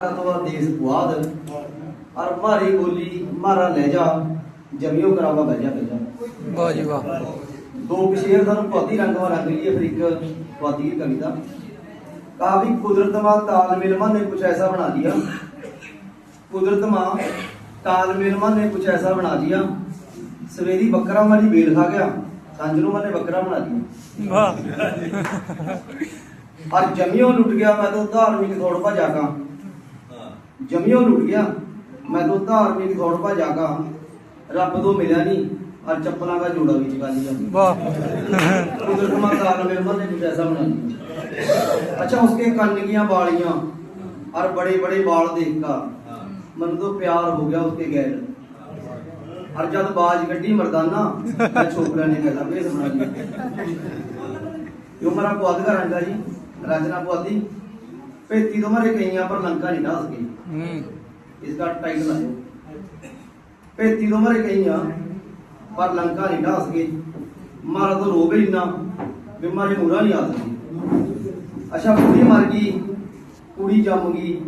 ਕਤਵਾ ਦੇਸ ਪੁਆਦ ਅਰ ਮਾਰੀ ਬੋਲੀ ਮਾਰਾ ਲਹਿਜਾ ਜਮਿਓ ਕਰਾਵਾ ਬਹਿਜਾ ਬਹਿਜਾ ਵਾਹ ਜੀ ਵਾਹ। ਦੋ ਕਸ਼ੇਰ ਸਾਨੂੰ ਭਾਤੀ ਰੰਗ ਵਾਂ ਰੰਗ ਲਈ ਫਿਰ ਇੱਕ ਭਾਤੀ ਦੀ ਕਵਿਤਾ ਕਾਫੀ ਕੁਦਰਤ ਮਾਂ ਤਾਲਮੇਲ ਮਾ ਨੇ ਕੁਛ ਐਸਾ ਬਣਾ ਦਿਆ। ਕੁਦਰਤ ਮਾ ਤਾਲਮੇਲ ਮਾ ਨੇ ਕੁਛ ਐਸਾ ਬਣਾ ਦਿਆ। ਸਵੇਰੀ ਬੱਕਰਾ ਮਾਰੀ ਬੇਲ ਖਾ ਗਿਆ ਸਾਂਝ ਨੂੰ ਨੇ ਬੱਕਰਾ ਬਣਾ ਲਿਆ ਵਾਹ। ਅਰ ਜਮਿਓ ਲੁੱਟ ਗਿਆ ਮੈਂ ਤਾਂ ਧਾਰਮਿਕ ਥੋੜ ਭਜਾ ਕਾ। ਜਮਿਓ ਲੁੱਟ ਗਿਆ ਮੈਂ ਤਾਂ ਧਾਰਮਿਕ ਦੌੜ ਭਜਾ ਗਾ ਰੱਬ ਤੋਂ ਮਿਲਿਆ ਨਹੀਂ ਔਰ ਚੱਪਲਾਂ ਦਾ ਜੋੜਾ ਵੀ ਜਗਾ ਲਿਆ ਵਾਹ। ਕੁਦਰਤ ਮਾਤਾ ਨੇ ਮੇਰੇ ਮਨ ਵਿੱਚ ਐਸਾ ਬਣਾ ਅੱਛਾ ਉਸਕੇ ਕੰਨਗੀਆਂ ਵਾਲੀਆਂ ਔਰ ਬੜੇ ਬੜੇ ਵਾਲ ਦੇਖਾ ਮਨ ਤੋਂ ਪਿਆਰ ਹੋ ਗਿਆ ਉਸਕੇ ਗੈਰ। ਔਰ ਜਦ ਬਾਜ ਗੱਡੀ ਮਰਦਾਨਾ ਮੈਂ ਛੋਕਰਾ ਨੇ ਕਹਦਾ ਮੇਰੇ ਸੁਣਾ ਜੀ ਇਹ ਮਰਾ ਪੁਆਧ ਘਰਾਂ ਦਾ ਜੀ ਰਾਜਨਾ ਪੁਆਧੀ। ਭੇਤੀ ਤੋਂ ਮਰੇ ਗਈਆਂ ਪਰ ਲੰਕਾ ਨਹੀਂ ਢਾਹ ਸਕੀ। ਹੂੰ। ਇਸ ਦਾ ਟਾਈਟਲ ਹੈ ਭੇਤੀ ਤੋਂ ਮਰੇ ਗਈਆਂ ਪਰ ਲੰਕਾ ਨਹੀਂ ਢਾਹ ਸਕੀ। ਮਾਰਾ ਤੋਂ ਰੋਬ ਇੰਨਾ ਬਿਮਾਰੀ ਮੂਰਾ ਨਹੀਂ ਆ ਸਕੀ। ਅੱਛਾ ਕੁੜੀ ਮਰ ਗਈ ਕੁੜੀ ਜੰਮ ਗਈ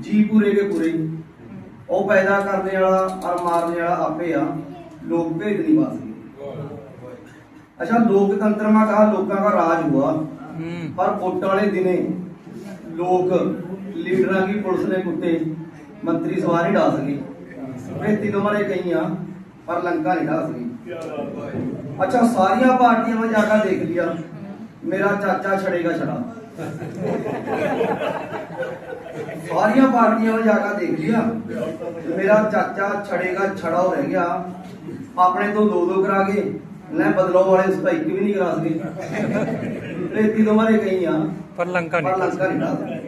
ਜੀ ਪੂਰੇ ਕੇ ਪੂਰੇ। ਉਹ ਪੈਦਾ ਕਰਨੇ ਵਾਲਾ ਔਰ ਮਾਰਨੇ ਵਾਲਾ ਆਪੇ ਆ। ਲੋਕ ਭੇਦ ਨਹੀਂ ਵਾਸ ਅੱਛਾ ਲੋਕਤੰਤਰ ਮਾ ਕਹਾ ਲੋਕਾਂ ਦਾ ਰਾਜ ਹੁਆ। ਪਰ ਵੋਟਾਂ ਵਾਲੇ ਦਿਨੇ ਲੋਕ ਲੀਡਰਾਂ ਦੀ ਪੁਲਿਸ ਨੇ ਕੁੱਟੇ ਮੰਤਰੀ ਸਵਾਰ ਹੀ ਡਾ ਸਕੇ। ਭੇਤੀ ਤੋਂ ਮਾਰੇ ਕਈਆਂ ਪਰ ਲੰਕਾ ਨਹੀਂ ਡਾ ਸਕੇ। ਅੱਛਾ, ਸਾਰੀਆਂ ਪਾਰਟੀਆਂ ਵਿੱਚ ਜਾ ਕੇ ਦੇਖ ਲਿਆ। ਮੇਰਾ ਚਾਚਾ ਛੜੇਗਾ ਛੜਾ। ਸਾਰੀਆਂ ਪਾਰਟੀਆਂ ਵਿੱਚ ਜਾ ਕੇ ਦੇਖ ਲਿਆ। ਮੇਰਾ ਚਾਚਾ ਛੜੇਗਾ ਛੜਾ ਹੋ ਰਹਿ ਗਿਆ। ਆਪਣੇ ਤੋਂ ਦੋ ਦੋ ਕਰਾ ਕੇ ਲੈ ਬਦਲਾਉ ਵਾਲੇ ਉਸ ਵੀ ਨਹੀਂ ਕਰਾ ਸਕੇ ਰੇਤੀ ਤੋਂ ਮਾਰੇ ਗਈ ਆ। ਪਰ ਲੰਕਾ ਨਹੀਂ ਲੰਕਾ ਨਹੀਂ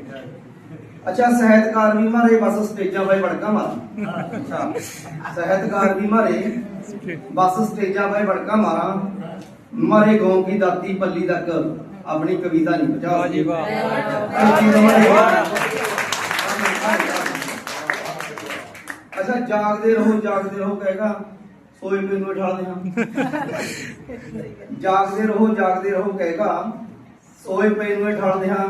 ਅੱਛਾ ਸਹਿਤਕਾਰ ਵੀ ਮਾਰੇ ਬਸ ਸਟੇਜਾਂ 'ਤੇ ਵੜਕਾ ਮਾਰਾਂ। ਅੱਛਾ ਸਹਿਤਕਾਰ ਵੀ ਮਾਰੇ ਬਸ ਸਟੇਜਾਂ 'ਤੇ ਵੜਕਾ ਮਾਰਾਂ। ਮਾਰੇ ਗਾਉਂ ਕੀ ਦਾਤੀ ਪੱਲੀ ਤੱਕ ਆਪਣੀ ਕਵਿਤਾ ਨਹੀਂ ਪਹੁੰਚਾ ਵਾਹ ਜੀ ਵਾਹ। ਅੱਛਾ ਜਾਗਦੇ ਰਹੋ ਜਾਗਦੇ ਰਹੋ ਕਹੇਗਾ। ਕੋਈ ਕੋਈ ਨੂੰ ਉਠਾ ਦੇਣਾ। ਜਾਗਦੇ ਰਹੋ ਜਾਗਦੇ ਰਹੋ ਕਹੇਗਾ ਸੋਏ ਪਏ ਨੂੰ ਠਾਲਦੇ ਹਾਂ।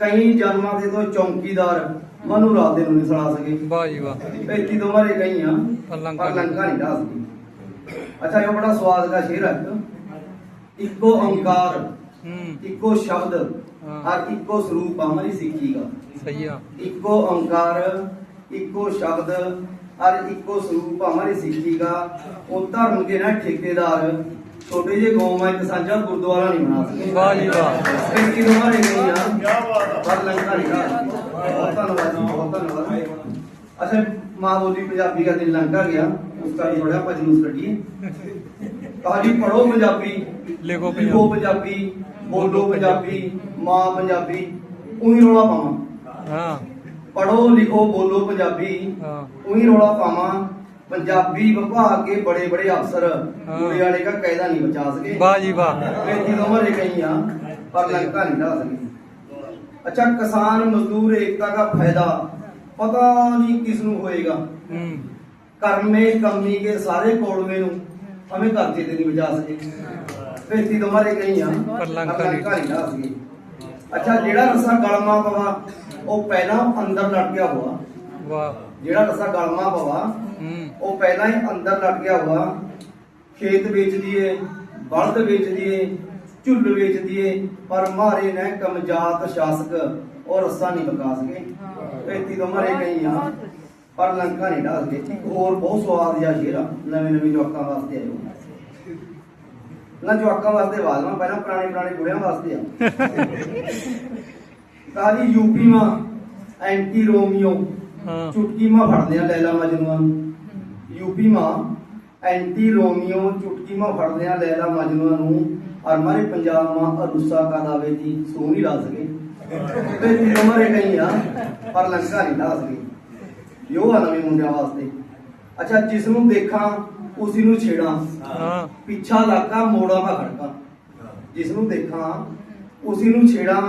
ਕਈ ਜਨਮਾਂ ਦੇ ਤੋਂ ਚੌਂਕੀਦਾਰ ਮਨੂ ਰਾਤ ਦੇ ਨੂੰ ਨਹੀਂ ਸਕੇ। ਵਾਹ ਜੀ ਵਾਹ। ਪੈਤੀ ਤੋਂ ਮਾਰੇ ਗਈਆਂ ਪਰ ਲੰਕਾ ਨਹੀਂ। ਢਾ ਅੱਛਾ ਇਹ ਬੜਾ ਸਵਾਦ ਦਾ ਸ਼ੇਰ ਹੈ ਇੱਕੋ। ਅੰਕਾਰ ਇੱਕੋ ਸ਼ਬਦ ਹਰ ਇੱਕੋ ਸਰੂਪ ਆਮਰੀ ਸਿੱਖੀਗਾ ਸਹੀ ਆ। ਇੱਕੋ ਅੰਕਾਰ ਇੱਕੋ ਸ਼ਬਦ ਹਰ ਇੱਕੋ ਸਰੂਪ ਭਾਵਾਂ ਦੀ ਸਿੱਖੀ ਦਾ ਉਹ ਧਰਮ ਦੇ ਨਾ ਠੇਕੇਦਾਰ ਛੋਟੇ ਜਿਹੇ ਗਾਉਂ ਵਿੱਚ ਸਾਂਝਾ ਗੁਰਦੁਆਰਾ ਨਹੀਂ ਬਣਾ ਸਕਦੇ। ਵਾਹ ਜੀ ਵਾਹ। ਇਸ ਕੀ ਦੁਆਰੇ ਨਹੀਂ ਆ। ਕੀ ਬਾਤ ਆ। ਪਰ ਲੰਕਾ ਬਹੁਤ ਧੰਨਵਾਦ ਜੀ ਬਹੁਤ ਧੰਨਵਾਦ। ਅੱਛਾ ਮਾਂ ਬੋਲੀ ਪੰਜਾਬੀ ਦਾ ਦਿਲ ਲੰਕਾ ਗਿਆ। ਉਸ ਦਾ ਥੋੜਾ ਆਪਾਂ ਜਲੂਸ ਕੱਢੀਏ ਤੁਹਾਡੀ ਪੜੋ ਪੰਜਾਬੀ। ਲਿਖੋ ਪੰਜਾਬੀ ਬੋਲੋ ਪੰਜਾਬੀ ਮਾਂ ਪੰਜਾਬੀ। ਉਹੀ ਰੋਲਾ ਪਾਵਾਂ। ਹਾਂ। ਪੜੋ ਲਿਖੋ ਬੋਲੋ ਪੰਜਾਬੀ। ਉਹੀ ਰੋਲਾ ਪਾਵਾਂ। ਪੰਜਾਬੀ ਵਿਭਾਗ ਕੇ ਬੜੇ ਬੜੇ ਅਫਸਰ। ਪੂਰੇ ਵਾਲੇ ਦਾ ਕਾਇਦਾ ਨਹੀਂ ਬਚਾ ਸਕੇ। ਵਾਹ ਜੀ ਵਾਹ। ਕਈ ਉਮਰੇ ਕਈ ਆ ਪਰ ਲੰਕਾ ਨਹੀਂ ਢਾ ਸਕੀ ਅੱਛਾ ਕਿਸਾਨ ਮਜ਼ਦੂਰ ਏਕਤਾ ਦਾ ਫਾਇਦਾ। ਪਤਾ ਨਹੀਂ ਕਿਸ ਨੂੰ ਹੋਏਗਾ। ਕਰਮੇ ਕਮੀ ਕੇ ਸਾਰੇ ਕੋਲਵੇਂ ਨੂੰ ਹਮੇ ਕਰਜ਼ੇ ਤੇ ਨਹੀਂ ਬਚਾ ਸਕੇ। ਫੇਤੀ ਤੋਂ ਮਾਰੇ ਕਈ ਆ ਪਰ ਲੰਕਾ ਨਹੀਂ। ਢਾ ਸਕੀ। ਅੱਛਾ ਜਿਹੜਾ ਰਸਾ ਗਲਮਾ ਪਵਾ ਉਹ ਪਹਿਲਾਂ ਅੰਦਰ ਲੜ ਗਿਆ ਹੋਆ। ਵਾਹ। ਜਿਹੜਾ ਰਸਾ ਗਲਮਾ ਪਵਾ ਉਹ ਪਹਿਲਾਂ ਹੀ ਅੰਦਰ ਲੜ ਗਿਆ ਹੋਆ। ਖੇਤ ਵੇਚ ਦੀਏ ਬਲਦ ਵੇਚ ਦੀਏ ਝੁੱਲ ਵੇਚ ਦੀਏ ਪਰ ਮਾਰੇ ਨੇ ਕਮਜਾਤ ਸ਼ਾਸਕ ਉਹ ਰਸਾ ਨਹੀਂ ਬਕਾ ਸਕੇ। ਪੈਤੀ ਤੋਂ ਮਾਰੇ ਗਈ ਆ ਪਰ ਲੰਕਾ ਨਹੀਂ ਢਾਹ ਸਕੇ। ਹੋਰ ਬਹੁਤ ਸਵਾਦ ਜਿਹਾ ਸ਼ੇਰ ਨਵੇਂ ਨਵੇਂ ਜਵਾਕਾਂ ਵਾਸਤੇ ਆਇਓ ਨਾ ਜਵਾਕਾਂ ਵਾਸਤੇ ਆਵਾਜ਼ ਪਹਿਲਾਂ ਪੁਰਾਣੇ ਪੁਰਾਣੇ ਬੁੜਿਆਂ ਵਾਸਤੇ ਆ। ਕਾਜੀ ਯੂਪੀ ਮਾ? Anti Romeo. हाँ ਚੁਟਕੀ ਮਾ ਫੜਦੇ ਆ ਲੈਲਾ ਮਜਨੂਆਂ ਨੂੰ। ਯੂਪੀ ਮਾ ਐਂਟੀ ਰੋਮੀਓ ਚੁਟਕੀ ਮਾ ਫੜਦੇ ਆ ਲੈਲਾ ਮਜਨੂਆਂ ਨੂੰ। ਔਰ ਮਾਰੇ ਪੰਜਾਬ ਮਾ ਅਰੁਸਾ ਕਾ ਦਾਵੇ ਦੀ ਸੋਹਣੀ ਲਾ ਸਕੇ ਤੇ ਜੀ ਹਮਾਰੇ ਕਹੀਂ ਆ ਪਰ ਲੰਕਾ ਨਹੀਂ ਲਾ ਸਕੇ ਯੋ ਆ ਨਵੇਂ ਮੁੰਡਿਆਂ ਵਾਸਤੇ। ਅੱਛਾ ਜਿਸ ਨੂੰ ਦੇਖਾਂ ਉਸੇ ਨੂੰ ਛੇੜਾਂ। हाँ ਪਿੱਛਾ ਲਾਕਾ ਮੋੜਾ ਮਾ ਖੜਕਾ। ਜਿਸ ਨੂੰ ਦੇਖਾਂ ਉਸੇ ਨੂੰ ਛੇੜਾਂ।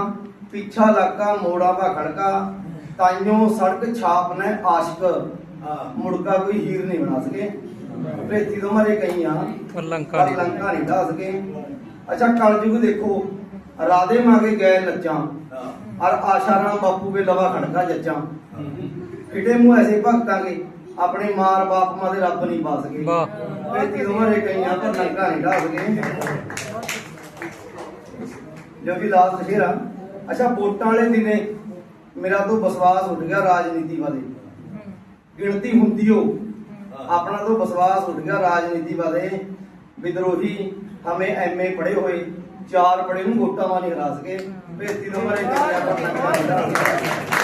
ਪਿੱਛਾ ਲੱਗਾ ਮੋੜਾ ਭਾ ਖੜਕਾ ਤਾਈਓ ਸੜਕ ਛਾਪ ਨੇ ਆਸ਼ਕ ਮੁੜਕਾ ਕੋਈ ਹੀਰ ਨਹੀਂ ਬਣਾ ਸਕੇ। ਭੇਤੀ ਤੋਂ ਮਾਰੇ ਕਈ ਆ। ਪਰ ਲੰਕਾ ਨਹੀਂ। ਲੰਕਾ ਨਹੀਂ ਢਾ ਸਕੇ। ਅੱਛਾ ਕਲਯੁਗ ਦੇਖੋ ਰਾਦੇ ਮਾਗੇ ਗਏ ਨੱਚਾਂ ਔਰ ਆਸ਼ਾ ਰਾਮ ਬਾਪੂ ਵੇ ਲਵਾ ਖੜਕਾ ਜੱਜਾਂ। ਕਿਤੇ ਮੂੰਹ ਐਸੇ ਭਗਤਾਂ ਕੇ ਆਪਣੇ ਮਾਰ ਬਾਪ ਮਾਂ ਦੇ ਰੱਬ ਨਹੀਂ ਪਾ ਸਕੇ। ਵਾਹ। ਭੇਤੀ ਤੋਂ ਮਾਰੇ ਕਈ ਆ ਪਰ ਲੰਕਾ ਨਹੀਂ ਢਾ ਸਕੇ। ਜੋ ਵੀ ਲਾਸਟ ਸ਼ੇਰਾ ਅੱਛਾ, ਵੋਟਾਂ ਵਾਲੇ ਦਿਨੇ ਮੇਰਾ ਤੋਂ ਵਿਸ਼ਵਾਸ ਉੱਠ ਗਿਆ ਰਾਜਨੀਤੀ ਵਾਲੇ। ਗਿਣਤੀ ਹੁੰਦੀ ਹੋ ਆਪਣਾ ਤੋਂ ਵਿਸ਼ਵਾਸ ਉੱਠ ਗਿਆ ਰਾਜਨੀਤੀ ਵਾਲੇ। ਵਿਦਰੋਹੀ ਹਮੇ ਐਮਏ ਪੜੇ ਹੋਏ, ਚਾਰ ਪੜੇ ਨੂੰ ਵੋਟਾਂ ਵਾਲੇ ਹਰਾ ਸਕੇ ਬੇਤੀ ਉਮਰੇ ਕਈਆਂ ਪਰ